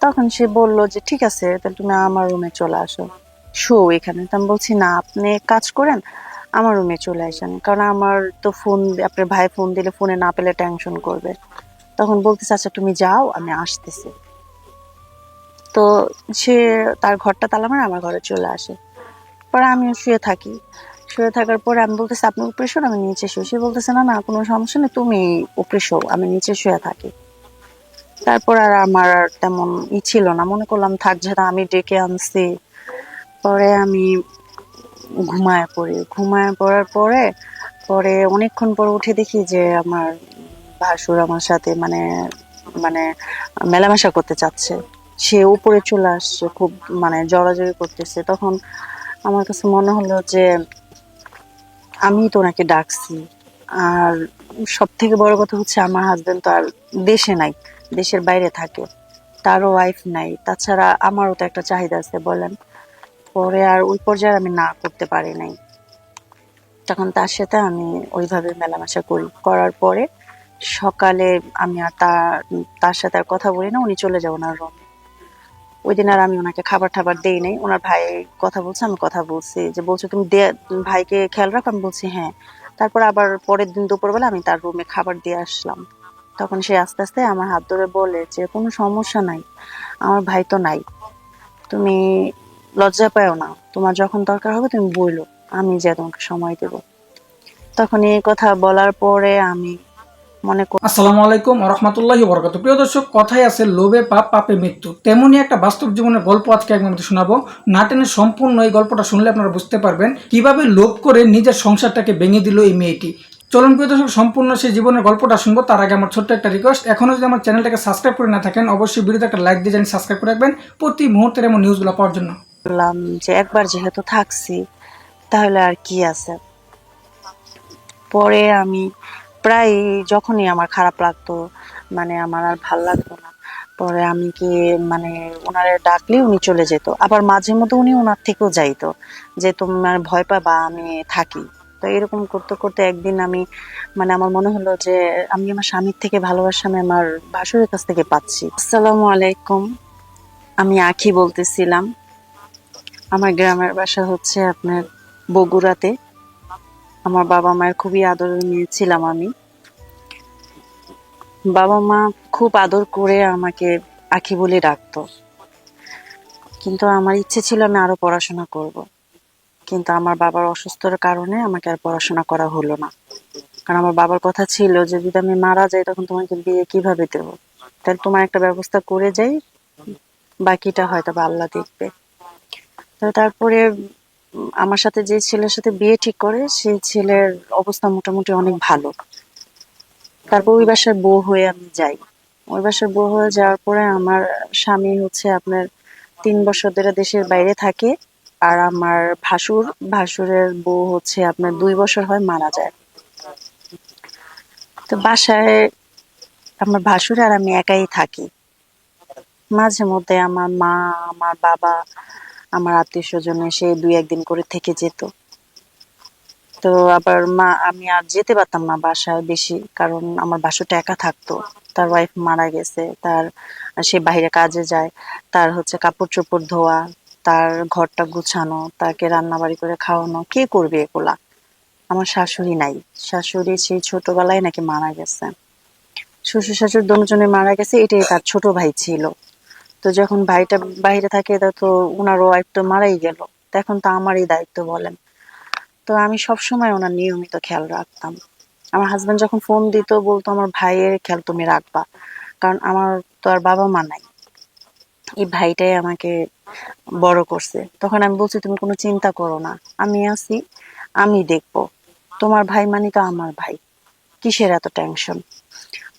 তখন সে বলল যে, ঠিক আছে, তাহলে তুমি আমার রুমে চলে আসো। শো এখানে। তো আমি বলছি, না, আপনি কাজ করেন, আমার রুমে চলে আসেন। কারণ আমার তো ফোন আপনার ভাই ফোন দিলে ফোনে না পেলে টেনশন করবে। তখন বলতেছে আচ্ছা তুমি যাও, আমি আসতেছি। তো সে তার ঘরটা তালা মারে আমার ঘরে চলে আসে। পরে আমিও শুয়ে থাকি। শুয়ে থাকার পরে আমি বলতেছি, আপনি উপরে শোন, আমি নিচে শুয়ে সে বলতেছে, না না, কোনো সমস্যা নেই, তুমি উপরে শো, আমি নিচে শুয়ে থাকি। তারপর আর আমার আর তেমন ই ছিল না। মনে করলাম, থাক যেটা আমি ডেকে আনছি। পরে আমি ঘুমায় পড়ি। ঘুমায় পড়ার পরে পরে অনেকক্ষণ পর উঠে দেখি যে আমার ভাসুর আমার সাথে মানে মানে মেলামেশা করতে চাচ্ছে। সে উপরে চলে আসছে, খুব মানে জড়াজড়ি করতেছে। তখন আমার কাছে মনে হলো যে, আমি তো ওনাকে ডাকছি। আর সব থেকে বড় কথা হচ্ছে, আমার হাজবেন্ড তো আর দেশে নাই। দেশের বাইরে থাকে। তারও ওয়াইফ নাই। তাছাড়া আমারও তো একটা চাহিদা আছে, বলেন। পরে আর ওই পর্যায়ে আমি না করতে পারি নাই। তখন তার সাথে আমি ওইভাবে মেলামেশা করি। করার পরে সকালে আমি আর তার সাথে আর কথা বলি না, উনি চলে যাব ওনার রুম ওই দিন আর আমি ওনাকে খাবার টাবার দেই নাই। ওনার ভাই কথা বলছে, আমি কথা বলছি। যে বলছো তুমি ভাইকে খেয়াল রাখো? আমি বলছি হ্যাঁ। তারপর আবার পরের দিন দুপুরবেলা আমি তার রুমে খাবার দিয়ে আসলাম। তখন সে আস্তে আস্তে আমার হাত ধরে বলে যে, কোনো সমস্যা নাই, আমার ভাই তো নাই। তুমি লজ্জা পাও না। তোমার যখন দরকার হবে তুমি বইলো, আমি যে তোমাকে সময় দেব। তখন এই কথা বলার পরে আমি মনে কর আসসালামু আলাইকুম রহমতুল্লাহি বরকত প্রিয় দর্শক, কথাই আছে, লোভে পাপ, পাপে মৃত্যু। তেমনই একটা বাস্তব জীবনের গল্প আজকে একদম শোনাবো। নাটেনের সম্পূর্ণ এই গল্পটা শুনলে আপনারা বুঝতে পারবেন কীভাবে লোভ করে নিজের সংসারটাকে ভেঙে দিল এই মেয়েটি। চলুন প্রিয় দর্শক, সম্পূর্ণ সেই জীবনের গল্পটা শুনব। তার আগে আমার ছোট্ট একটা রিকোয়েস্ট এখনও যদি আমার চ্যানেলটাকে সাবস্ক্রাইব করে না থাকেন, অবশ্যই ভিডিওতে একটা লাইক দিয়ে জানি সাবস্ক্রাইব করে রাখবেন। প্রতি মুহূর্তের এমন নিউজগুলো পাওয়ার জন্য। বললাম যে একবার যেহেতু থাকছি, তাহলে আর কি আছে? পরে আমি প্রায় যখনই আমার খারাপ লাগতো মানে আমার আর ভালো লাগতো না, পরে আমি কি মানে ওনারে ডাকলে উনি চলে যেত। আবার মাঝে মধ্যে উনি ওনার থেকেও যাইতো, যে তোমার ভয় পাবা, আমি থাকি। তো এরকম করতে করতে একদিন আমি মানে আমার মনে হলো যে আমি আমার স্বামীর থেকে ভালোবাসা আমি আমার ভাসুরের কাছ থেকে পাচ্ছি। আসসালামু আলাইকুম। আমি আখি বলতেছিলাম। আমার গ্রামের বাসা হচ্ছে আপনার বগুড়াতে। আমার বাবা মায়ের খুবই আদর মেয়ে ছিলাম আমি। বাবা মা খুব আদর করে আমাকে আখি বলে ডাকতো। কিন্তু আমার ইচ্ছে ছিল আমি আরও পড়াশোনা করব। কিন্তু আমার বাবার অসুস্থতার কারণে আমাকে আর পড়াশোনা করা হলো না। কারণ আমার বাবার কথা ছিল যে, যদি আমি মারা যাই, তখন তোমাকে বিয়ে কীভাবে দেব? তাহলে তোমার একটা ব্যবস্থা করে যাই, বাকিটা হয়তো বা আল্লাহ দেখবে। তো তারপরে আমার সাথে যে ছেলের সাথে বিয়ে ঠিক করে, সেই ছেলের অবস্থা মোটামুটি অনেক ভালো। তারপর ওই বাসার বউ হয়ে আমি যাই। ওই বাসার বউ হয়ে যাওয়ার পরে আমার স্বামী হচ্ছে আপনার তিন বছর ধরে দেশের বাইরে থাকে। আর আমার ভাসুর, ভাসুরের বউ হচ্ছে আপনার দুই বছর হয় মারা যায়। তো বাসায় আমার ভাসুর আর আমি একাই থাকি। মাঝে মধ্যে আমার মা, আমার বাবা, আমার আত্মীয় স্বজন এসে দুই একদিন করে থেকে যেত। তো আবার মা, আমি আর যেতে পারতাম না বাসায় বেশি, কারণ আমার বাসুটা একা থাকতো। তার ওয়াইফ মারা গেছে, তার, সে বাইরে কাজে যায়, তার হচ্ছে কাপড় চোপড় ধোয়া তার ঘরটা গুছানো, তাকে রান্না বাড়ি করে খাওয়ানো, কে করবে এগুলা? আমার শাশুড়ি নাই। শাশুড়ি সেই ছোটবেলায় নাকি মারা গেছে। শ্বশুর শাশুড়ি দুজনে মারা গেছে, এটাই তার ছোট ভাই ছিল। তো যখন ভাইটা বাইরে থাকে, তা ওনার ওয়াইফ তো মারাই গেল। এখন তো আমারই দায়িত্ব বলেন। তো আমি সবসময় ওনার নিয়মিত খেয়াল রাখতাম। আমার হাজবেন্ড যখন ফোন দিত, বলতো, আমার ভাইয়ের খেয়াল তুমি রাখবা। কারণ আমার তো আর বাবা মা নাই। এই ভাইটাই আমাকে বড় করছে। তখন আমি বলছি, তুমি কোনো চিন্তা করো না। আমি আছি, আমি দেখব। তোমার ভাই মানে তো আমার ভাই। কিসের এত টেনশন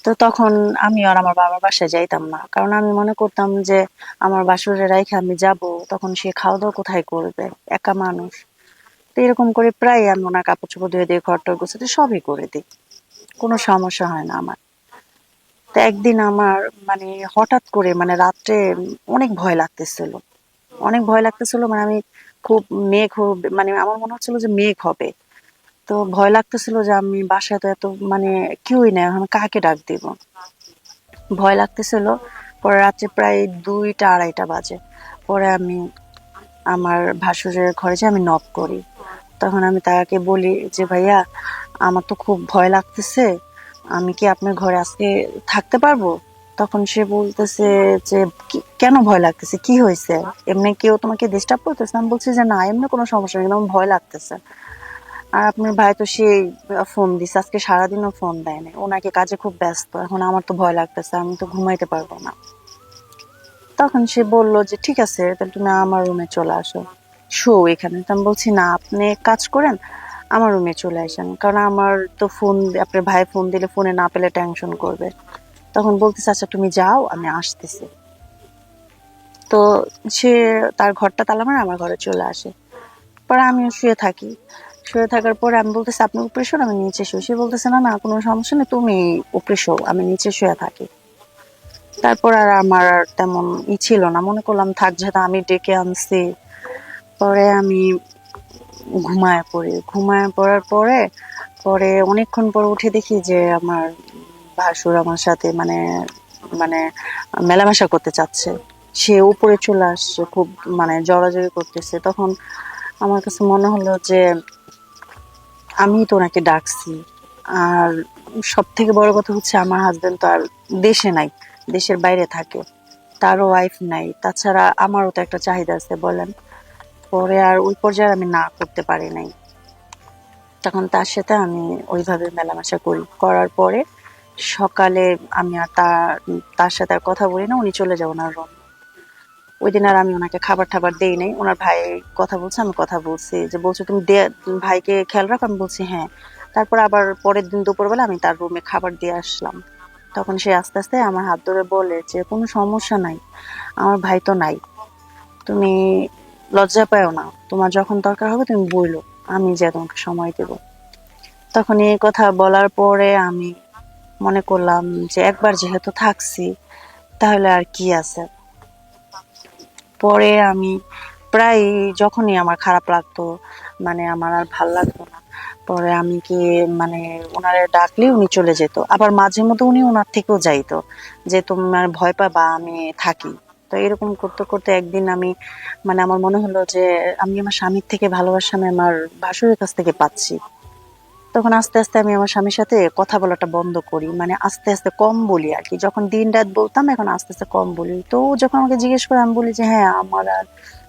তো তখন আমি আর আমার বাবার বাসায় যাইতাম না। কারণ আমি মনে করতাম যে, আমার বাসুরে রাইখে আমি যাব, তখন সে খাওয়া দাওয়া কোথায় করবে? একা মানুষ। তো এরকম করে প্রায় আমি ওনার কাপড় চোপড় ধুয়ে দিয়ে ঘর টর গোছাতে সবই করে দিই। কোনো সমস্যা হয় না আমার। তো একদিন আমার মানে হঠাৎ করে মানে রাত্রে অনেক ভয় লাগতেছিল। অনেক ভয় লাগতেছিল মানে আমি খুব মেঘ মানে আমার মনে হচ্ছিল যে মেঘ হবে। তো ভয় লাগতেছিল যে আমি বাসায় তো এত মানে কেউই নেই আমি কাকে ডাক দিব? ভয় লাগতেছিল। পরে রাত্রে প্রায় দুইটা, আড়াইটা বাজে। পরে আমি আমার ভাসুরের ঘরে যে আমি নক করি। তখন আমি তাকে বলি যে, ভাইয়া, আমার তো খুব ভয় লাগতেছে। আমি কি আপনার ঘরে আজকে থাকতে পারব? তখন সে বলতেছে যে কেন ভয় লাগতেছে? কি হয়েছে? এমনি কেউ তোমাকে ডিস্টার্ব করতেছে? আমি বলছি যে, না, এমনি কোনো সমস্যা নেই আমার ভয় লাগতেছে। আর আপনার ভাই তো সেই ফোন দিছে, আজকে সারাদিনও ফোন দেয় না ওনাকে কাজে খুব ব্যস্ত, এখন আমার তো ভয় লাগতেছে, আমি তো ঘুমাইতে পারব না। তখন সে বলল যে, ঠিক আছে, তাহলে তুমি আমার রুমে চলে আসো। শো এখানে। তো আমি বলছি, না, আপনি কাজ করেন আমার রুমে চলে আসেন। কারণ আমার তো ফোন আপনার ভাই ফোন দিলে ফোনে না পেলে টেনশন করবে। তখন বলতেছে আচ্ছা তুমি যাও, আমি আসতেছি। তো সে তার ঘরটা তালা মারে আমার ঘরে চলে আসে। পরে আমিও শুয়ে থাকি। শুয়ে থাকার পরে আমি বলতেছি, আপনি উপরে শোন, আমি নিচে শুয়ে সে বলতেছে, না না, কোনো সমস্যা নেই, তুমি উপরে শো, আমি নিচে শুয়ে থাকি। তারপর আর আমার আর তেমন ই ছিল না। মনে করলাম, থাক, যেহেতু আমি ডেকে আনছি। পরে আমি ঘুমায় পড়ি। ঘুমায় পড়ার পরে পরে অনেকক্ষণ পর উঠে দেখি যে আমার ভাসুর আমার সাথে মানে মানে মেলামেশা করতে চাচ্ছে। সে উপরে চলে আসছে, খুব মানে জড়াজড়ি করতেছে। তখন আমার কাছে মনে হলো যে, আমি তো ওনাকে ডাকছি। আর সব থেকে বড় কথা হচ্ছে আমার হাজবেন্ড তো আর দেশে নাই, দেশের বাইরে থাকে। তারও ওয়াইফ নাই। তাছাড়া আমারও তো একটা চাহিদা আছে, বলেন। পরে আর ওই পর্যায়ে আমি না করতে পারি নাই। তখন তার সাথে আমি ওইভাবে মেলামেশা করি। করার পরে সকালে আমি আর তার তার সাথে আর কথা বলি না, উনি চলে যাও ওনার রুম ওই দিন আর আমি ওনাকে খাবার টাবার দেই নাই। ওনার ভাই কথা বলছে, আমি কথা বলছি। যে বলছো, তুমি দে ভাইকে খেয়াল রাখো? আমি বলছি হ্যাঁ। তারপর আবার পরের দিন দুপুরবেলা আমি তার রুমে খাবার দিয়ে আসলাম। তখন সে আস্তে আস্তে আমার হাত ধরে বলে যে, কোনো সমস্যা নাই। আমার ভাই তো নাই। তুমি লজ্জা পাও না। তোমার যখন দরকার হবে, তুমি বইলো, আমি যে তোমাকে সময় দেব। তখন এই কথা বলার পরে আমি মনে করলাম যে একবার যেহেতু থাকছি, তাহলে আর কি আছে? পরে আমি প্রায় যখনই আমার খারাপ লাগতো মানে আমার আর ভালো লাগতো না, পরে আমি কি মানে ওনারে ডাকলে উনি চলে যেত। আবার মাঝে মধ্যে উনি ওনার থেকেও যাইতো, যে তোমার ভয় পাবা, আমি থাকি। তো এরকম করতে করতে একদিন আমি মানে আমার মনে হলো যে আমি আমার স্বামীর থেকে ভালোবাসা আমি আমার ভাসুরের কাছ থেকে পাচ্ছি। তখন আস্তে আস্তে আমি আমার স্বামীর সাথে কথা বলাটা বন্ধ করি। মানে আস্তে আস্তে কম বলি আর কি। যখন দিন রাত বলতাম, এখন আস্তে আস্তে কম বলি। তো যখন আমাকে জিজ্ঞেস করে, আমি বলি যে হ্যাঁ আমার আর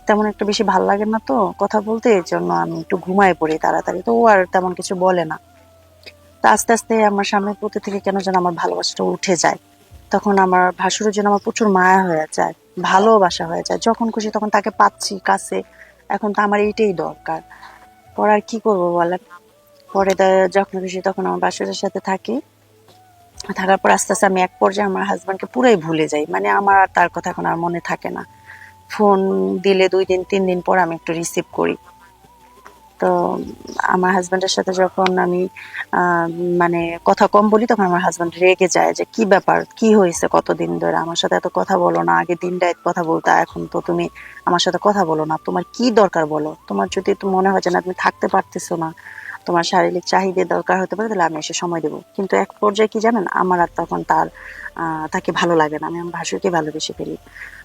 তেমন একটা বেশি ভালো লাগে না তো। কথা বলতে এর জন্য আমি একটু ঘুমায় পড়ি তাড়াতাড়ি। তো ও আর তেমন কিছু বলে না। তা আস্তে আস্তে আমার স্বামীর প্রতি থেকে কেন যেন আমার ভালোবাসাটা উঠে যায়। তখন আমার ভাসুরের জন্য আমার প্রচুর মায়া হয়ে যায়। ভালোবাসা হয়ে যায়। যখন খুশি তখন তাকে পাচ্ছি কাছে। এখন তো আমার এইটাই দরকার। পরে আর কি করব বলেন? পরে যখন খুশি তখন আমার বাসুরের সাথে থাকি। থাকার পর আস্তে আস্তে আমি এক পর্যায়ে আমার হাজব্যান্ডকে পুরাই ভুলে যাই। মানে আমার আর তার কথা এখন আর মনে থাকে না। ফোন দিলে দুই দিন, তিন দিন পর আমি একটু রিসিভ করি। তো আমার হাজবেন্ডের সাথে যখন আমি মানে কথা কম বলি, তখন আমার হাজবেন্ড রেগে যায় যে, কি ব্যাপার? কি হয়েছে কতদিন ধরে? আমার সাথে এত কথা বলো না। আগে দিন রাত কথা বলতে, এখন তো তুমি আমার সাথে কথা বলো না। তোমার কি দরকার বলো? তোমার যদি মনে হয় যে, না, তুমি থাকতে পারতেছো না, তোমার শারীরিক চাহিদা দরকার হতে পারে, তাহলে আমি এসে সময় দেবো। কিন্তু এক পর্যায়ে কি জানেন, আমার আর তখন তার তাকে ভালো লাগে না। আমি আমার ভাসুরকে ভালোবেসে ফেলি।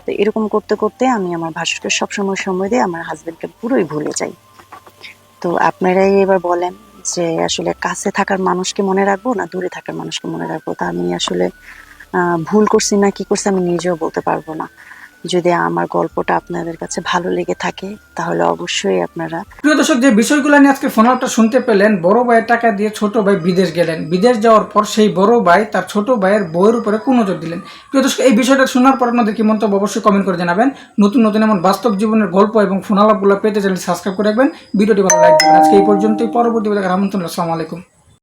তো এরকম করতে করতে আমি আমার ভাসুরকে সবসময় সময় দিয়ে আমার হাজবেন্ডকে পুরোই ভুলে যাই। তো আপনারাই এবার বলেন যে আসলে কাছে থাকার মানুষকে মনে রাখব না দূরে থাকার মানুষকে মনে রাখব? তা আমি আসলে ভুল করছি না, কি করছি আমি নিজেও বলতে পারব না। যদি আমার গল্পটা আপনাদের কাছে ভালো লেগে থাকে, তাহলে অবশ্যই আপনারা প্রিয় দর্শক, যে বিষয়গুলো নিয়ে আজকে ফোন আউটটা শুনতে পেলেন, বড় ভাইয়ের টাকা দিয়ে ছোট ভাই বিদেশ গেলেন। বিদেশ যাওয়ার পর সেই বড় ভাই তার ছোট ভাইয়ের বইয়ের উপরে কোন নজর দিলেন। প্রিয় দর্শক, এই বিষয়টা শোনার পর আপনাদের কি মন্তব্য অবশ্যই কমেন্ট করে জানাবেন। নতুন নতুন এমন বাস্তব জীবনের গল্প এবং ফোন আলাপগুলো পেতে চ্যানেল সাবস্ক্রাইব করে রাখবেন। ভিডিওটি ভালো লাগবে আজকে এই পর্যন্তই। পরবর্তী দেখার আমন্ত্রণ আসসালামু আলাইকুম।